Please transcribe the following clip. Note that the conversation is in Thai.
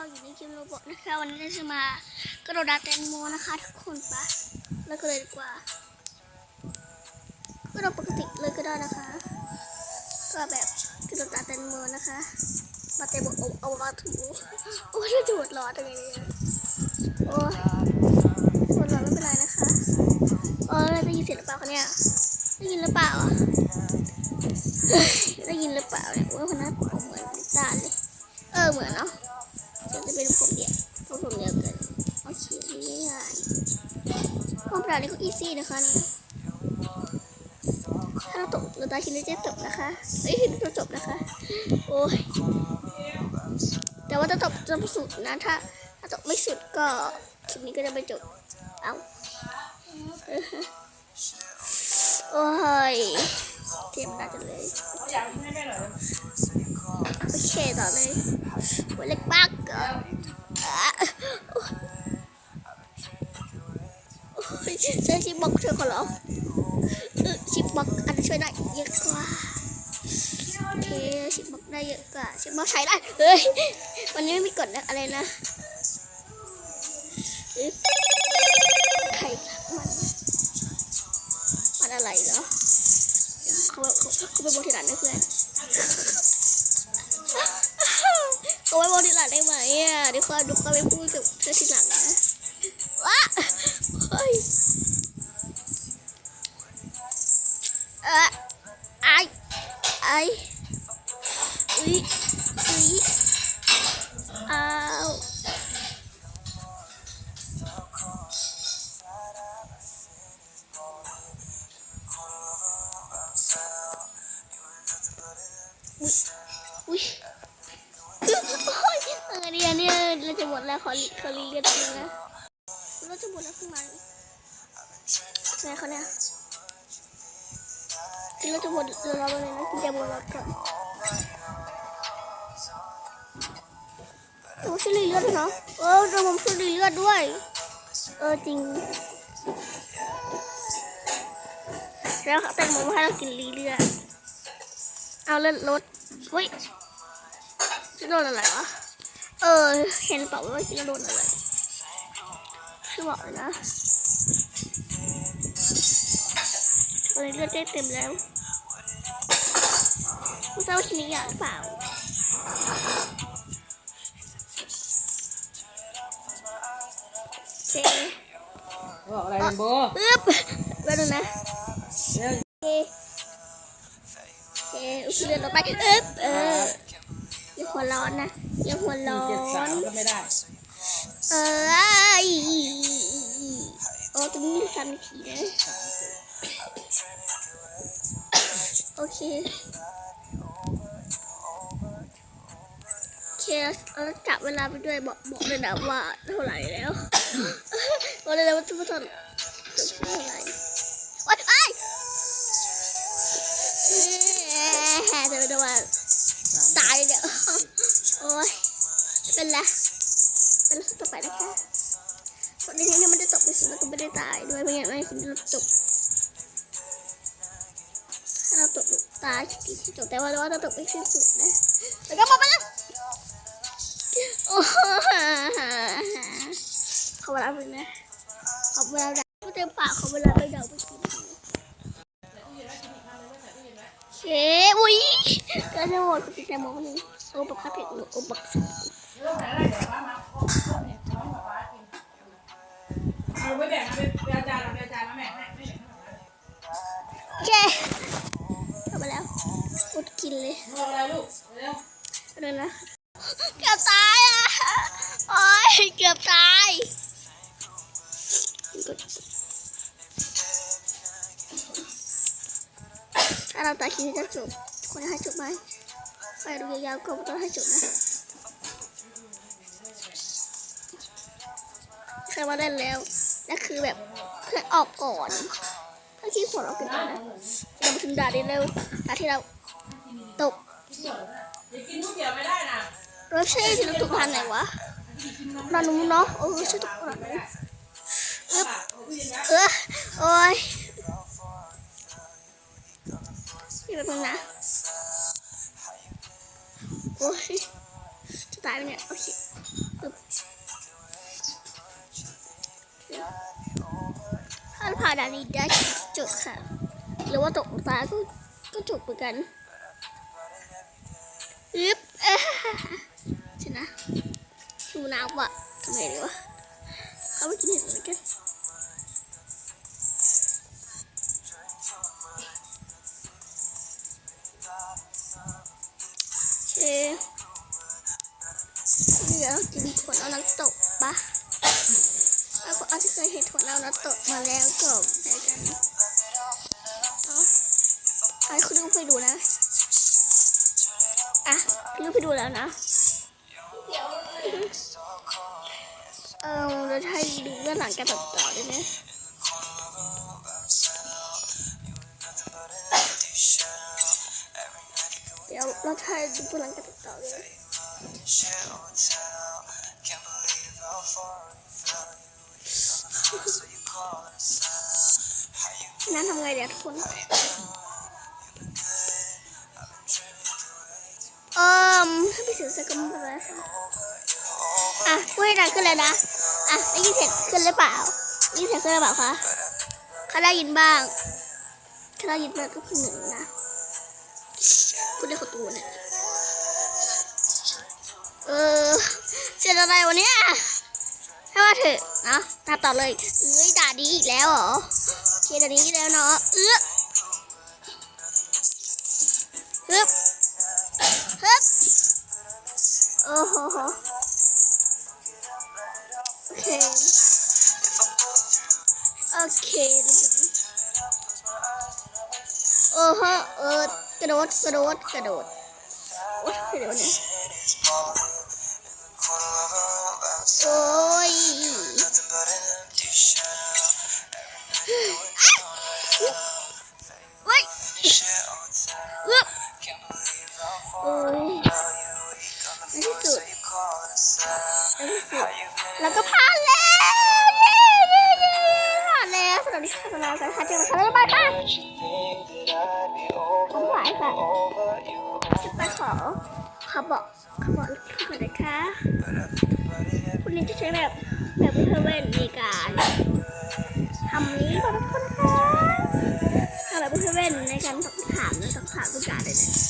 เราอยู่ในเกมโรบอทนะคะวันนี้เราจะมากระโดดดาแตงโมนะคะทุกคนปะแล้วก็เลยดีกว่ากระโดดปกติเลยก็ได้นะคะ ก็แบบกระโดดดาแตงโมนะคะมาเตะบกเอาเอามาถูโอ้ยจะปวดร้อนอะไรเนี่ยโอ้ยปวดร้อนไม่เป็นไรนะคะเออได้ยินเสียงหรือเปล่าคะเนี่ยได้ยินหรือเปล่าอะเฮ้ยได้ยินหรือเปล่าเนี่ยว่าคนนั้นผมเหมือนตาเลยเออเหมือนเนาะ ๆความปราณนี้ก็อีซี่นะคะนี่ถ้าเราตกเราตายคิดว่าจะจบนะคะเอ้ยเราจะจบนะคะ โอ้ย แต่ว่าจะตกจะสุดนะถ้าถ้าตกไม่สุดก็คลิปนี้ก็จะไม่จบ เอาโอ้ยเจ็บหนักจังเลยโอเคต่อเลยหัวเล็กมากเกิน โอ้ยชิปบ็อกช่วยขอร้องเอชิปบ็อกอาจจะช่วยได้เยอะกว่าโอเคชิปบ็อกได้เยอะกว่าชิปบ็อกใช้ได้เฮ้ยวันนี้ไม่มีกฎนะอะไรนะเอ๊ะใครมันมันอะไรเหรอเขาเขาเขาไปบอกที่ร้านนะเพื่อนเอาไว้บอกทีหลังได้ไหมอะเดี๋ยวเขาดูเขาไปพูดกับเธอทีหลังนะว้า อ้าวอุ้ยโอ้ยอะไรเนี่ยเนี่ยเราจะหมดแล้วขอขอรีเรียนนึงนะเราจะหมดแล้วขึ้นมาไหนเขาเนี่ยคือเราจะหมดเราเราเลยนะคือจะหมดแล้วก่อน โอ้ช่วยรีเลือดด้วยเนาะเออเราผมช่วยรีเลือดด้วย เออจริง แล้วเขาแต่งโมมาให้เรากินรีเลือด เอาเลือดลดเฮ้ยจะโดนอะไรวะ เออ เห็นเปล่าว่าจะโดนอะไรคือบอกเลยนะตอนนี้เลือดได้เต็มแล้วไม่ทราบว่าชิ้นนี้อยากหรือเปล่า บอกอะไรโบปึ๊บแล้วดูนะเร็วโอเคโอเคเลือดลงไปอึ๊บเออย่าหัวร้อนนะอย่าหัวร้อเจ็ดสามนก็ไม่ได้ เออโอ้ตรงนี้มีซ้ำผีนะโอเค เคเราจับเวลาไปด้วยบอกบอกเลยนะว่าเท่าไหร่แล้วบอกเลยนะว่าทุกคนจะเท่าไหร่โอ๊ยไอ้ยแฮ่จะไปดูว่าตายเลยเนี่ยโอ้ยเป็นไรเป็นไรต่อไปนะคะคนนี้ยังไม่ได้ตกไปสุดแล้วก็ไม่ได้ตายด้วยไม่งั้นไม่คุณเราตกถ้าเราตกตายที่ที่จบแต่ว่าเราตกไปที่สุดนะแล้วก็มาไปแล้ว โอ้โหเขาเวลาไปนะเขาเวลาดักเต็มปากเขาเวลาไปเดาไปกินเชอุ้ยก็จะหมดก็จะหมดนึงโอ้บักคับเผ็ดโอ้บักเอาไว้แบ่งเป็นอาจารย์เป็นอาจารย์มาแบ่งให้ไม่แบ่งเชทำมาแล้วอดกินเลยบอกอะไรลูกเร็วเดี๋ยวนะ เกือบตายอะ โอ้ยเกือบตายถ้าเราตายคิดจะจบคนให้จบไหมไปดูยาวๆก็ต้องให้จบนะใครมาได้แล้วนั่นคือแบบเคยออกก่อนถ้าที่ผลออกเป็นก่อนนะเรามาถึงด่านนี้เร็วด่านที่เราตกอย่ากินทุกอย่างไม่ได้นะ เรถใช่ที่เราตกทานไหนวะนานนู้นเนาะเออใช่ตกทานไหนอึ๊บเออโอ้ยนี่แบบนึงนะโอ้ยจะตายไหมเนี่ยโอเคถ้าผ่านด่านนี้ได้จุดค่ะ หรือว่าตกตาก็ก็จบเหมือนกันอึ๊บเอ้ย ชนะดูน้ำวะทำไงดีวะเขาไปกินเห็ดอะไรกันโอเคเดี๋ยวจะมีคนเอาน้ำตกปะแล้วก็อาจจะเคยเห็นคนเอาน้ำตกมาแล้วก็ไปกันเอาให้คุณดูไปดูนะอะคุณดูไปดูแล้วนะ เออเราจะให้ดูเรื่องหลังการตัดต่อได้ไหมเดี๋ยวเราจะให้ดูเรื่องหลังการตัดต่อเลยนั่นทำไงเดี๋ยวทุกคนเอ่อถ้ไปสื่อสกมไปแล้วค่ะ อะพูดให้ดังขึ้นเลยนะ อะได้ยินเสียงขึ้นหรือเปล่าได้ยินเสียงขึ้นหรือเปล่าคะเขาได้ยินบ้างเขาได้ยินบ้างก็คือหนึ่งนะพูดได้ขอตัวเนี่ยเออเสร็จอะไรวันเนี้ยให้ว่าเถอะนะตามต่อเลยเอ้ยด่าดีอีกแล้วเหรอเคด่าดีอีกแล้วเนาะเอื้อฮึบฮึ อ้โหเออกระโดดกระโดดกระโดดโอ้ยกระโดดเนี่ยโอ้ย แล้วสวัสดีค่ะสำหารคัดเจอมาทำอะไปค่ะขอบคุณค่ะจะไปขอขอบอกขอบอกอีกทีก่อนะคะคุณนี้จะใช้แบบแบบเพื่อเว้นในการทำนี้ขอบคุณค่ะทำแบบเพื่อเว้นในการตอบถามและตอบถามทุกอย่าเลยนะโอเนี่ย